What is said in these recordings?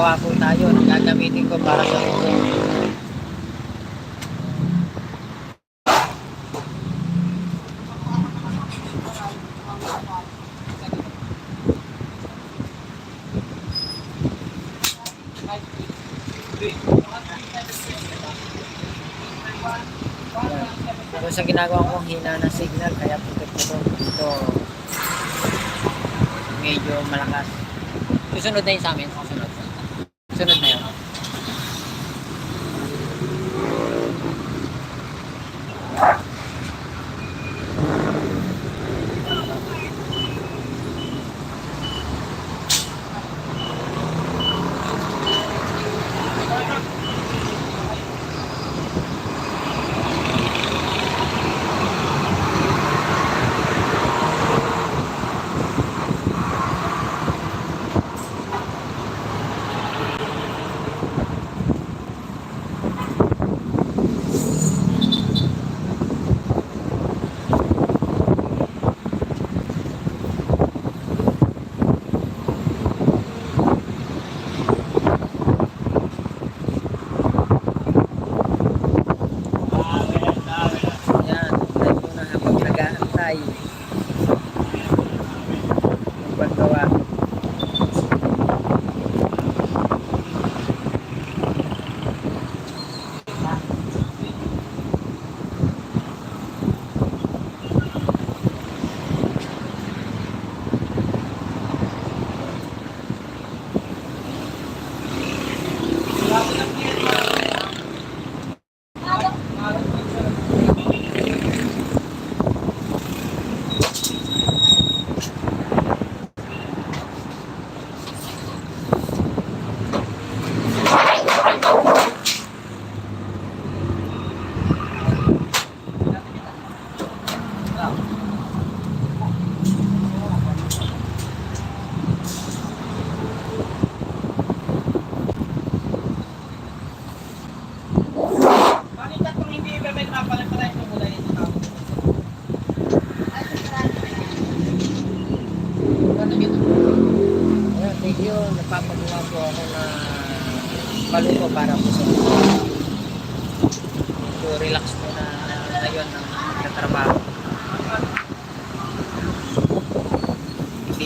Nagpapagawa po tayo ng gagamitin ko para sa lupo. Pero sa ginagawa kong hina ng signal, kaya puto-puto dito medyo malakas. Susunod na yun sa amin. Susunod. Susunod na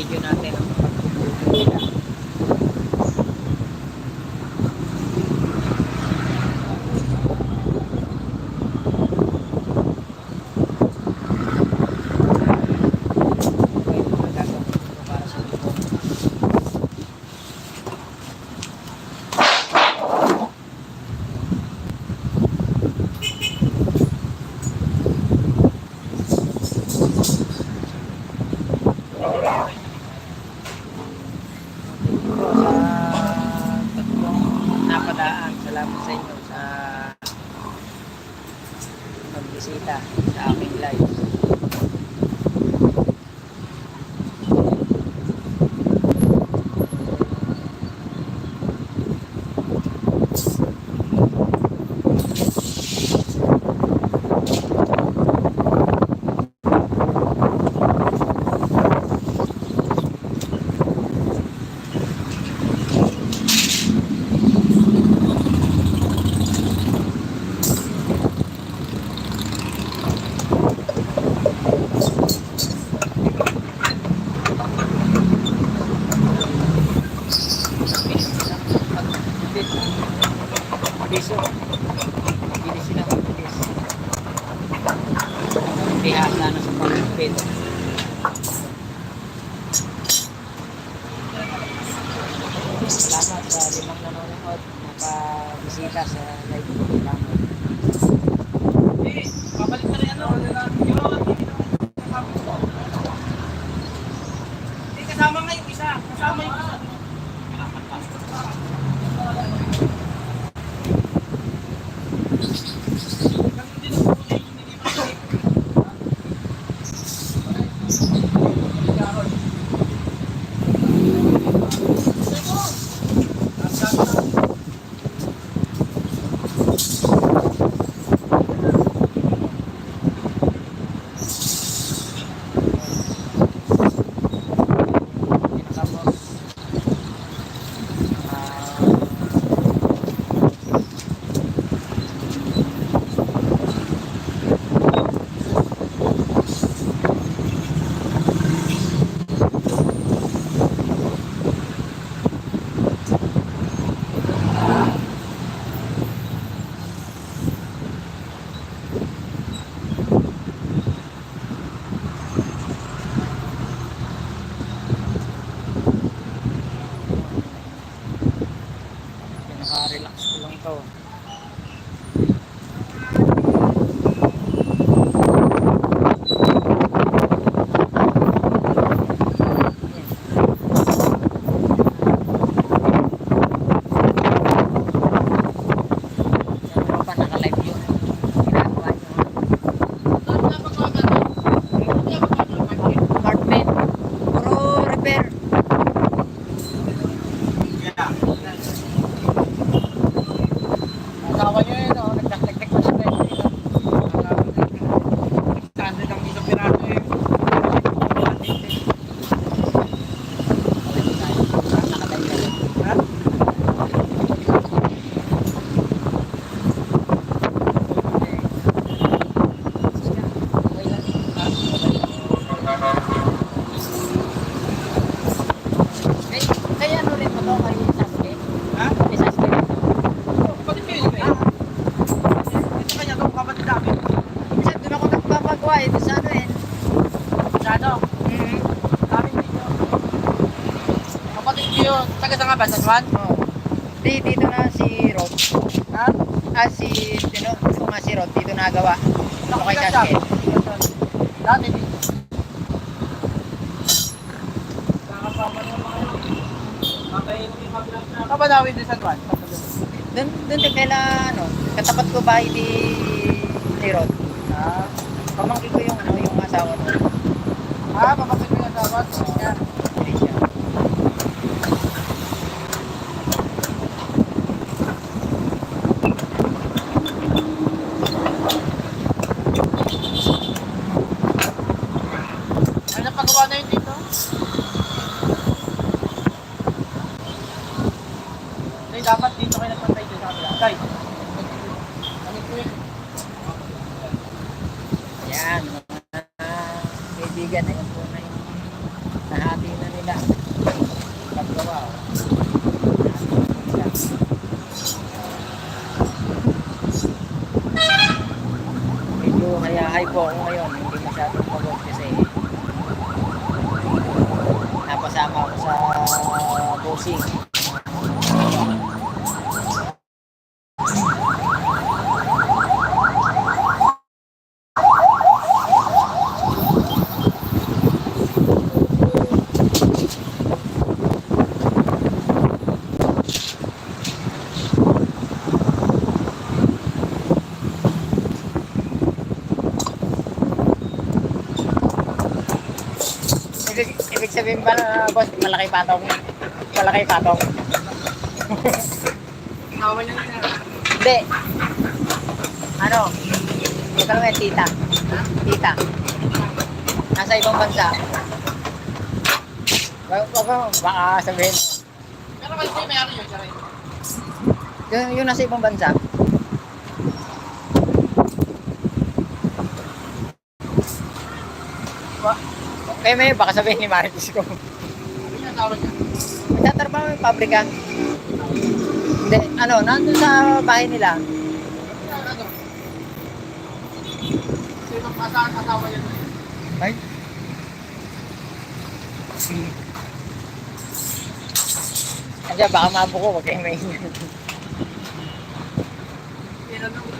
I-video natin Yeah. Nga ba? Sa Juan? Oh. Di, dito na si Rod. Ha? Ah, si, sino nga si Rod, dito nagawa. Ako kay Sasuke. Dati dito. Kabanawi din sa Juan. Doon, doon din kaila, ano, katapat ko bahay ni, ni Rod. Ah, Pamangkin ko yung, ano, yung asawa mo. ah, papakit ko yung dapat. Yan. Hindi siya. Ay, napagawa na yun dito. Ay, dapat dito kayo nagpantay dito sa kabila. Tay. Ano po yun? Yan, mga kaibigan, ayun po na yung nahati na nila. Paggawa, oh. Nahati na nila. Medyo hayahay po ako ngayon, hindi masyadong pagod kasi napasama ako sa bossing. Ibig, ibig sabihin ba na, boss, malaki patong? Malaki patong? Nawa niya na. Hindi. Ano? Yung kalma yung tita. Tita. Nasa ibang bansa. Mo, baka sabihin. Pero kasi may ano yun, Charay. Yung, yung nasa ibang bansa. Ba- Eh, may baka sabihin ni Marites ko. Asawa niya? Nagtatrabaho yung pabrika. Hindi, ano, nandun sa bahay nila. Ano? Sino ang asawa, niya? Ay? Kaya baka mabuko, wag kayong maingay. Oh,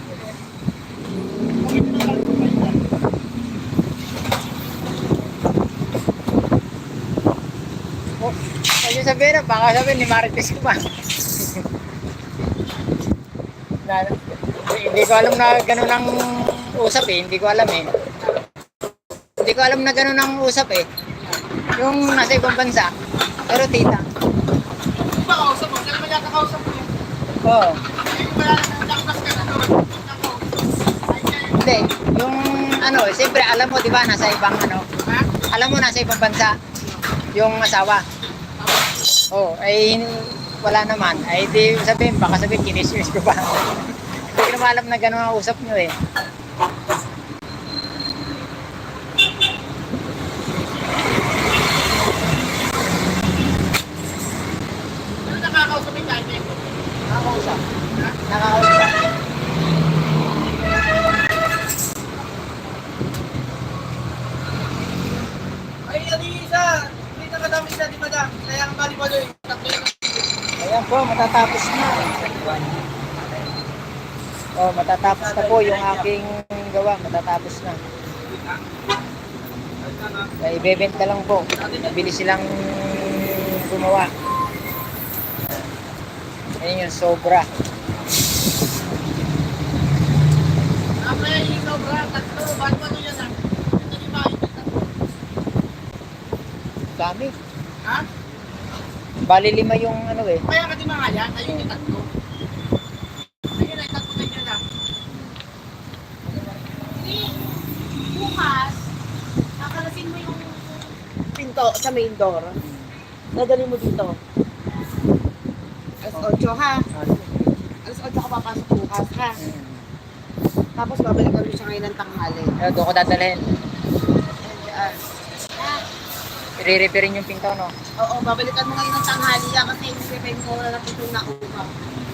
kasi sabihin na, baka sabihin ni Marites ko pa. na, hindi ko alam na ganun ang usap eh. Hindi ko alam eh. Hindi ko alam na ganun ang usap eh. Yung nasa ibang bansa. Pero tita. Pakausap mo, kailan mo yata kausap mo yun? Oo. Hindi ko wala na naktas ka na doon. Hindi. Yung ano, siyempre alam mo, di ba, nasa ibang ano. Alam mo, nasa ibang bansa. Yung asawa. Oo. ay wala naman. Ay di sabihin, baka sabihin, kinismis ko pa. Hindi naman alam na ganun ang usap nyo eh. Ano nakakausap? Nakakausap. Nakakausap. Ay, Alisa! Hindi na kadami siya di madam. Kaya ang bali ba doon? Tatlo yun. Ayan po, matatapos na. Oh, matatapos na po yung aking gawa. Matatapos na. Kaya ibebenta lang po. Mabilis silang gumawa. Ayan yung sobra. Après, ikaw bra, tatlo. Bali ba doon yan ah? Ito tatlo. Dami. Ha? Bali lima yung ano eh. Kaya ka di mga yan? Ayun yung tatlo. Ayun ay tatlo na yun ah. bukas, kakalasin mo yung pinto sa main door. Dadali mo dito. Alas 8 ha. Alas 8 ka papasok bukas ha. Tapos babalik kami siya ngayon ng tanghali. Ano, doon ko dadalhin. Ah, ah, I-repairin yung pinto, no? Oo, babalikan mo ngayon ng tanghali ha kasi isipin mo na lang itong nakuha. Thank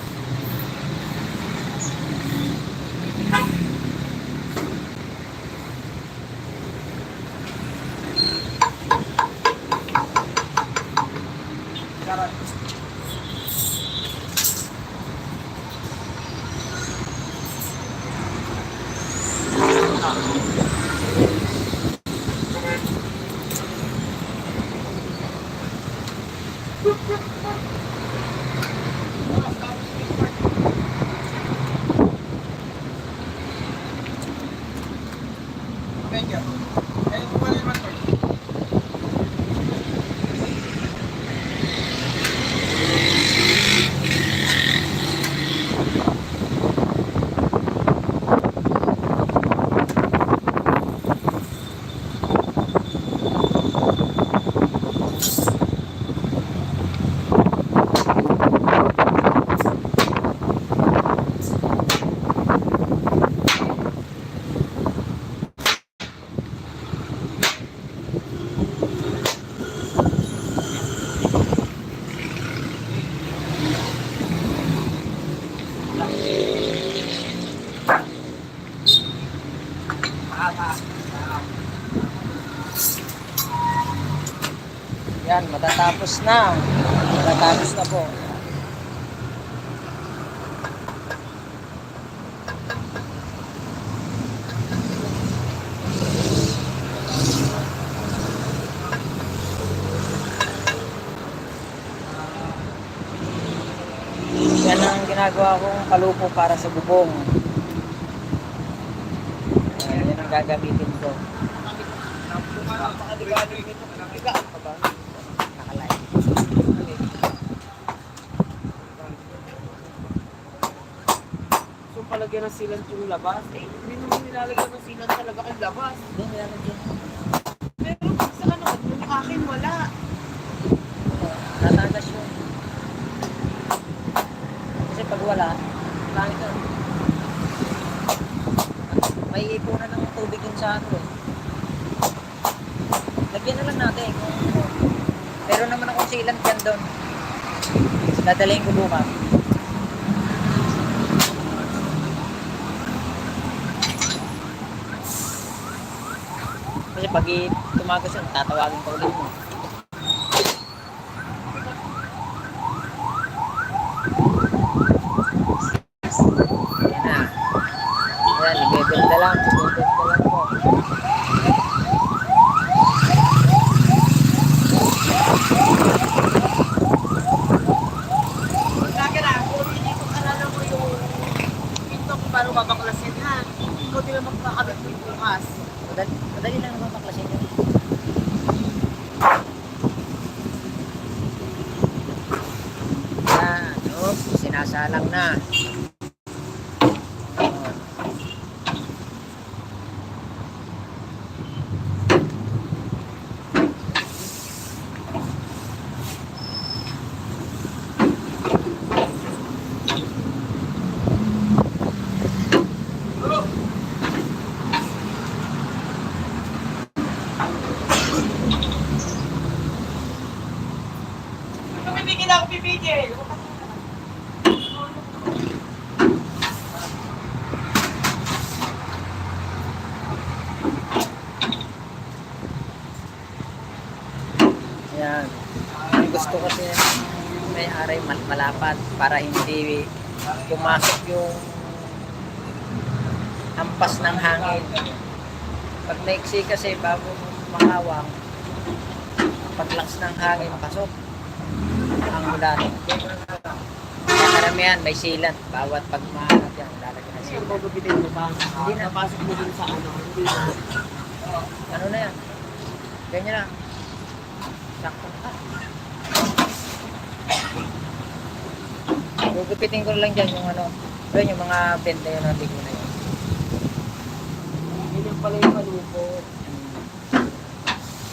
matatapos na. Matatapos na po. Yan ang ginagawa kong palupo para sa bubong. Yan, ang gagamitin ko. Napakaligado yun ito. Nakagaan ka ba? Nakalay. So palagyan ng sealant yung labas. Eh, hindi naman nilalagyan ng sealant talaga ang labas. Hindi, nilalagyan. Pero sa ano, yung akin wala. Tatagas yun. Kasi pag wala, langit yun. May ipunan ng tubig yun sa ano eh. Lagyan na lang natin kung pero naman akong silang dyan doon. Dadalhin ko bukas. Kasi pag tumagas yun, tatawagin ko ulit mo. Yan na. Yan, nag-level na lang. Nag-level na lang po. Madali lang naman malapad para hindi pumasok yung hampas ng hangin. Pag naiksi kasi bago mahawang, paglakas ng hangin, pasok ang ulan. Kaya karamihan may silat. Bawat pag mahanap yan, lalagyan na silat. bababitin mo ba? Hindi na. Napasok mo dun sa ano. Ano na yan? Ganyan na. Sakto na. Gugupitin ko lang dyan yung ano. Doon yung mga benda yun natin ko na yun. Yun yung pala yung panupo.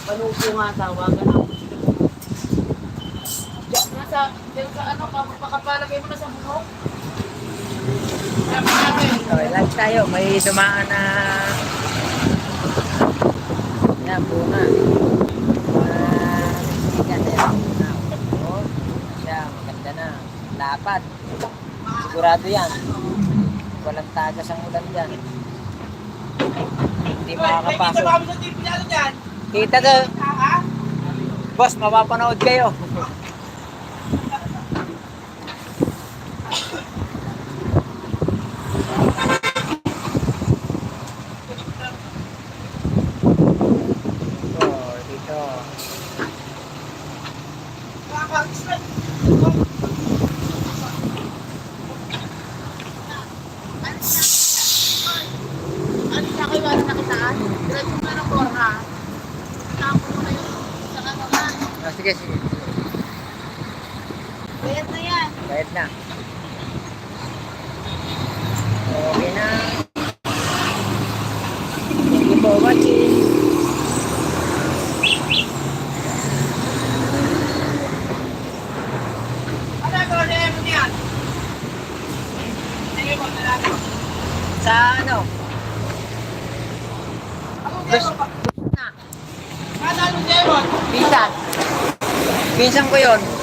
Panupo nga tawagan ako. Nasa, diyan sa ano, kapapalagay mo na sa buhok. Okay, lunch tayo. May dumaan na yan, bunga. Ah, yan, yan, bunga. Oh, siya, maganda na. Lapad. Sigurado yan. Walang tagas ang ulan dyan. Hindi makakapasok. Kita to. Boss, mapapanood kayo. Oh, dito. Ano sa kayo wala nakitaan? Diretso na ng korha. Tapo mo na yung sa kanila. Oh, sige, sige. Bayad na yan. Bayad na. Okay na. Thank you for watching. Ano. Sa ano? Bus, Jero, na. Pinsan. Pinsan ko yon.